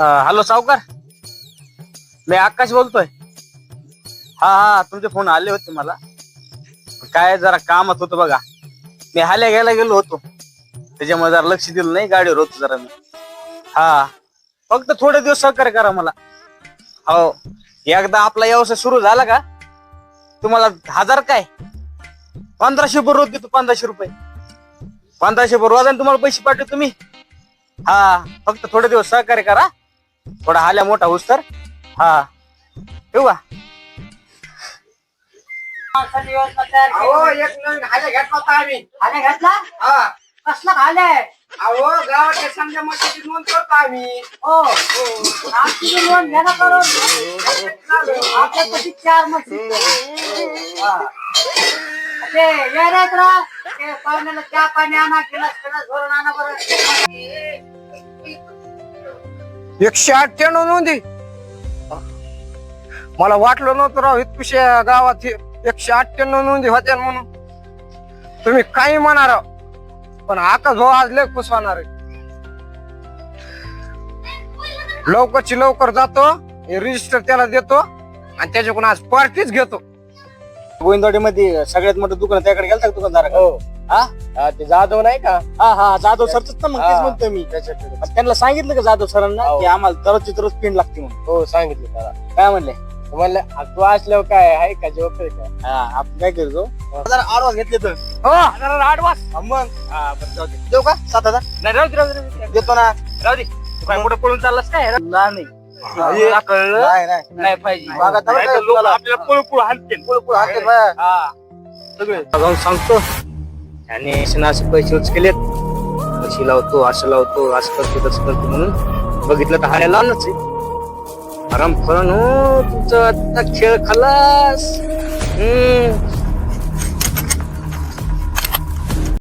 Hello सावकार. मी आकाश बोलतोय. हा हा तुमचे फोन आले होते मला. काय जरा कामात होतं बघा. मी हाल्या घ्यायला गेलो होतो. त्याच्यामुळे जरा लक्ष दिलं नाही गाडीवर होतो जरा मी. हा फक्त थोडे दिवस सहकार्य करा मला. हो एकदा आपला व्यवसाय सुरू झाला का? तुम्हाला हजार काय? पंधराशे रुपये रोज देतो पंधराशे रुपये. पंधराशे रुपये रोजाने तुम्हाला पैसे पाठवतो तुम्ही हा फक्त थोडे दिवस सहकार्य करा. थोडा हाल्या मोठा होस तर. हा. ठेवू का? अहो एक नवीन हाल्या घेतला होता आम्ही. आले घातला? हा. कसला खाले अहो गावाच्या समजा मशीची नोंद करतो आम्ही. ओ आमची बी नोंद घ्या ना करून. आपल्या कशी चार ते ये रे तुला ते पाहुण्याला चहा पाणी आणा गिलास गिलास भरून आणा बरं. एकशे अठ्ठ्याण्णव नोंदी. मला वाटलं नव्हतं राव इतकुशा गावात हे एकशे अठ्ठ्याण्णव नोंदी होत्या म्हणून. तुम्ही काही म्हणा राव पण आकाश भाऊ आज लय खुश होणार आहे. लवकरची लवकर जातो रजिस्टर त्याला देतो आणि त्याच्याकडून आज पार्टीच घेतो. गोविंदवाडी मध्ये सगळ्यात मोठं दुकान त्याकडे गेलता का दुकानदार हा. ते जाधव नाही का? हा हा जाधव सरच ना मग तेच हा. म्हणतोय मी. पण त्यांना सांगितलं का जाधव सरांना हो. की आम्हाला दररोजची दररोज पिंड लागते म्हणून? हो सांगितलं त्याला. काय म्हणले? म्हणलं तू असल्यावर काय आहे का जॉब काय हा आपण काय करतो? जरा आडवास घेतले तर. हो. आडवास. हा, मग. हा, बरं, जाऊ दे. देऊ का? सात हजार? नाही राहू दे, राहू दे, राहू दे. देतो ना. राहू दे. तू काय पुढे पळून चाललास काय? नाही तुला कळलं? नाही नाही. नाही पाहिजे. बघा, तर नाही तर काय लोक तुला- आपल्याला पळू पळू हाणतील. पुढं पुढं हाणतील बाया. हा. सगळे. जाऊन सांगतो. आणि असे असे पैसे उच केलेत पैसे लावतो असं लावतो असं करतो तसं करतो म्हणून बघितलं तर हाऱ्या लावलंच आहे. आराम फरण हो तुमचं आता खेळ खलास.